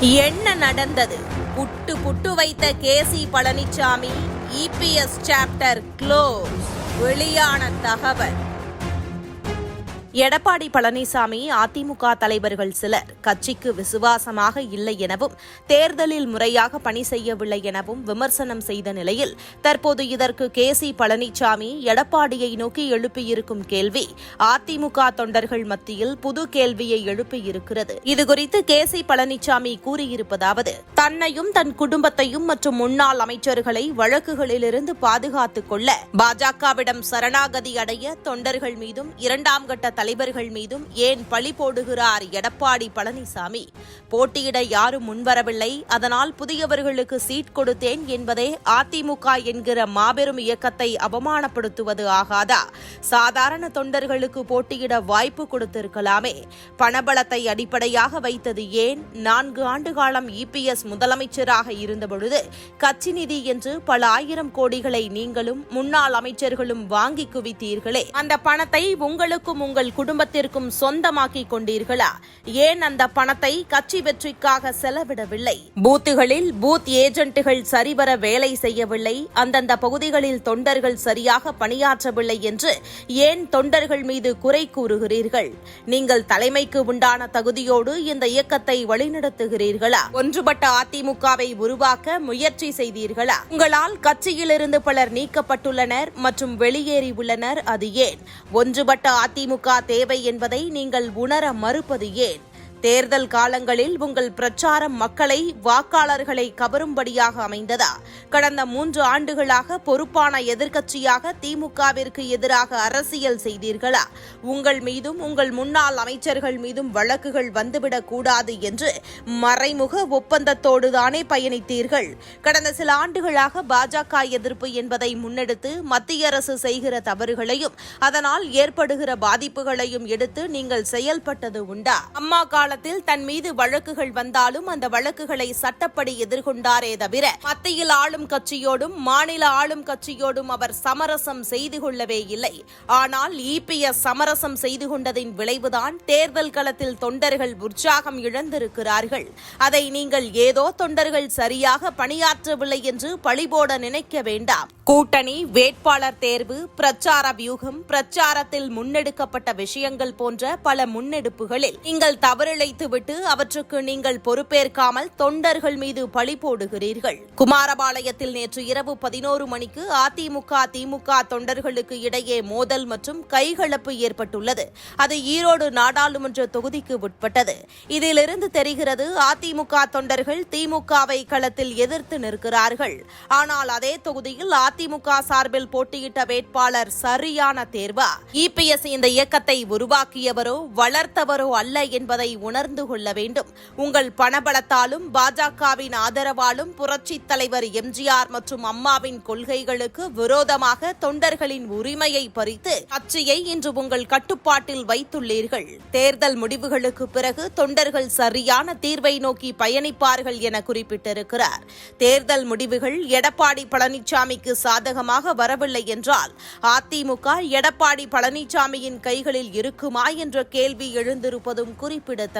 என்ன நடந்தது? புட்டு புட்டு வைத்த கேசி பழனிசாமி இபிஎஸ் சாப்டர் க்ளோஸ். வெளியான தகவல். எடப்பாடி பழனிசாமி அதிமுக தலைவர்கள் சிலர் கட்சிக்கு விசுவாசமாக இல்லை எனவும் தேர்தலில் முறையாக பணி செய்யவில்லை எனவும் விமர்சனம் செய்த நிலையில் தற்போது இதற்கு கேசி பழனிசாமி எடப்பாடியை நோக்கி எழுப்பியிருக்கும் கேள்வி அதிமுக தொண்டர்கள் மத்தியில் புது கேள்வியை எழுப்பியிருக்கிறது. இதுகுறித்து கேசி பழனிசாமி கூறியிருப்பதாவது தன்னையும் தன் குடும்பத்தையும் மற்றும் முன்னாள் அமைச்சர்களை வழக்குகளிலிருந்து பாதுகாத்துக் கொள்ள பாஜகவிடம் சரணாகதி அடைய தொண்டர்கள் மீதும் இரண்டாம் கட்ட தலைவர்கள் மீதும் ஏன் பழி போடுகிறார் எடப்பாடி பழனிசாமி? போட்டியிட யாரும் முன்வரவில்லை. அதனால் புதியவர்களுக்கு சீட் கொடுத்தேன் என்பதே அதிமுக என்கிற மாபெரும் இயக்கத்தை அவமானப்படுத்துவது ஆகாதா? சாதாரண தொண்டர்களுக்கு போட்டியிட வாய்ப்பு கொடுத்திருக்கலாமே. பணபலத்தை அடிப்படையாக வைத்தது ஏன்? நான்கு ஆண்டு காலம் இபிஎஸ் முதலமைச்சராக இருந்தபொழுது கட்சி நிதி என்று பல ஆயிரம் கோடிகளை நீங்களும் முன்னாள் அமைச்சர்களும் வாங்கி குவித்தீர்களே. அந்த பணத்தை உங்களுக்கும் உங்கள் குடும்பத்திற்கும் சொந்தமாக்கிக் கொண்டீர்களா? ஏன் அந்த பணத்தை கட்சி வெற்றிக்காக செலவிடவில்லை? பூத்துகளில் பூத் ஏஜென்ட்டுகள் சரிவர வேலை செய்யவில்லை. அந்தந்த பகுதிகளில் தொண்டர்கள் சரியாக பணியாற்றவில்லை என்று ஏன் தொண்டர்கள் மீது குறை கூறுகிறீர்கள்? நீங்கள் தலைமைக்கு உண்டான தகுதியோடு இந்த இயக்கத்தை வழிநடத்துகிறீர்களா? ஒன்றுபட்ட அதிமுகவை உருவாக்க முயற்சி செய்தீர்களா? உங்களால் கட்சியிலிருந்து பலர் நீக்கப்பட்டுள்ளனர் மற்றும் வெளியேறியுள்ளனர் அது ஏன்? ஒன்றுபட்ட அதிமுக தேவை என்பதை நீங்கள் உணர மறுப்பது ஏன்? தேர்தல் காலங்களில் உங்கள் பிரச்சாரம் மக்களை வாக்காளர்களை கவரும்படியாக அமைந்ததா? கடந்த மூன்று ஆண்டுகளாக பொறுப்பான எதிர்க்கட்சியாக திமுகவிற்கு எதிராக அரசியல் செய்தீர்களா? உங்கள் மீதும் உங்கள் முன்னாள் அமைச்சர்கள் மீதும் வழக்குகள் வந்துவிடக் கூடாது என்று மறைமுக ஒப்பந்தத்தோடு தானே பயணித்தீர்கள். கடந்த சில ஆண்டுகளாக பாஜக எதிர்ப்பு என்பதை முன்னெடுத்து மத்திய அரசு செய்கிற தவறுகளையும் அதனால் ஏற்படுகிற பாதிப்புகளையும் எடுத்து நீங்கள் செயல்பட்டது உண்டா? அம்மா காலத்தில் தன் மீது வழக்குகள் வந்தாலும் அந்த வழக்குகளை சட்டப்படி எதிர்கொண்டாரே தவிர மத்தியில் ஆளும் கட்சியோடும் மாநில ஆளும் கட்சியோடும் அவர் சமரசம் செய்து கொள்ளவே இல்லை. ஆனால் இபிஎஸ் சமரசம் செய்து கொண்டதின் விளைவுதான் தேர்தல் களத்தில் தொண்டர்கள் உற்சாகம் இழந்திருக்கிறார்கள். அதை நீங்கள் ஏதோ தொண்டர்கள் சரியாக பணியாற்றவில்லை என்று பழிபோட நினைக்க வேண்டாம். கூட்டணி வேட்பாளர் தேர்வு பிரச்சார வியூகம் பிரச்சாரத்தில் முன்னெடுக்கப்பட்ட விஷயங்கள் போன்ற பல முன்னெடுப்புகளில் நீங்கள் தவறிழைத்துவிட்டு அவற்றுக்கு நீங்கள் பொறுப்பேற்காமல் தொண்டர்கள் மீது பழி போடுகிறீர்கள். குமாரபாளையத்தில் நேற்று இரவு பதினோரு மணிக்கு அதிமுக திமுக தொண்டர்களுக்கு இடையே மோதல் மற்றும் கைகலப்பு ஏற்பட்டுள்ளது. அது ஈரோடு நாடாளுமன்ற தொகுதிக்கு உட்பட்டது. இதிலிருந்து தெரிகிறது அதிமுக தொண்டர்கள் திமுகவை களத்தில் எதிர்த்து நிற்கிறார்கள். ஆனால் அதே தொகுதியில் அதிமுக சார்பில் போட்டியிட்ட வேட்பாளர் சரியான தேர்வா? இபிஎஸ் இந்த இயக்கத்தை உருவாக்கியவரோ வளர்த்தவரோ அல்ல என்பதை உணர்ந்து கொள்ள வேண்டும். உங்கள் பணபலத்தாலும் பாஜகவின் ஆதரவாலும் புரட்சித் தலைவர் எம்ஜிஆர் மற்றும் அம்மாவின் கொள்கைகளுக்கு விரோதமாக தொண்டர்களின் உரிமையை பறித்து கட்சியை இன்று உங்கள் கட்டுப்பாட்டில் வைத்துள்ளீர்கள். தேர்தல் முடிவுகளுக்கு பிறகு தொண்டர்கள் சரியான தீர்வை நோக்கி பயணிப்பார்கள் என குறிப்பிட்டிருக்கிறார். தேர்தல் முடிவுகள் எடப்பாடி பழனிசாமிக்கு சாதகமாக வரவில்லை என்றால் அதிமுக எடப்பாடி பழனிசாமியின் கைகளில் இருக்குமா என்ற கேள்வி எழுந்திருப்பதும் குறிப்பிடத்தக்கது.